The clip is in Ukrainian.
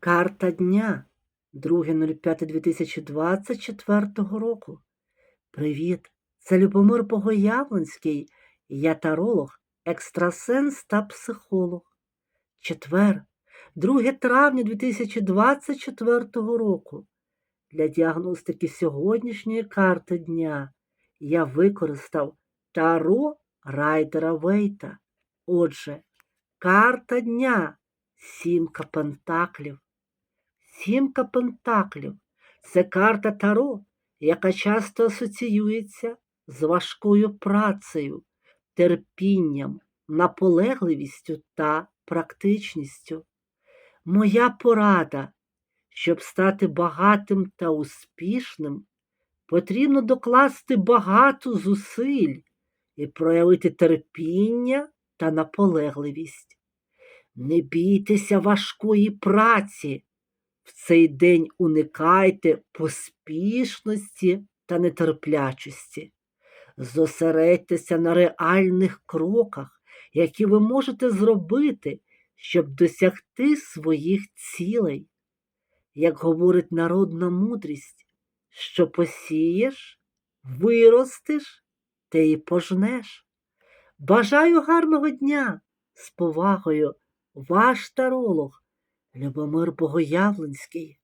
Карта дня 2.05.2024 року. Привіт! Це Любомир Богоявленський, я таролог, екстрасенс та психолог. Четвер, 2 травня 2024 року. Для діагностики сьогоднішньої карти дня я використав Таро Райдера Вейта. Отже, карта дня Сімка Пентаклів. Сімка Пентаклів це карта Таро, яка часто асоціюється з важкою працею, терпінням, наполегливістю та практичністю. Моя порада, щоб стати багатим та успішним, потрібно докласти багато зусиль і проявити терпіння та наполегливість. Не бійтеся важкої праці. В цей день уникайте поспішності та нетерплячості. Зосередьтеся на реальних кроках, які ви можете зробити, щоб досягти своїх цілей. Як говорить народна мудрість, що посієш, виростеш, те й пожнеш. Бажаю гарного дня! З повагою, ваш таролог Любомир Богоявленський.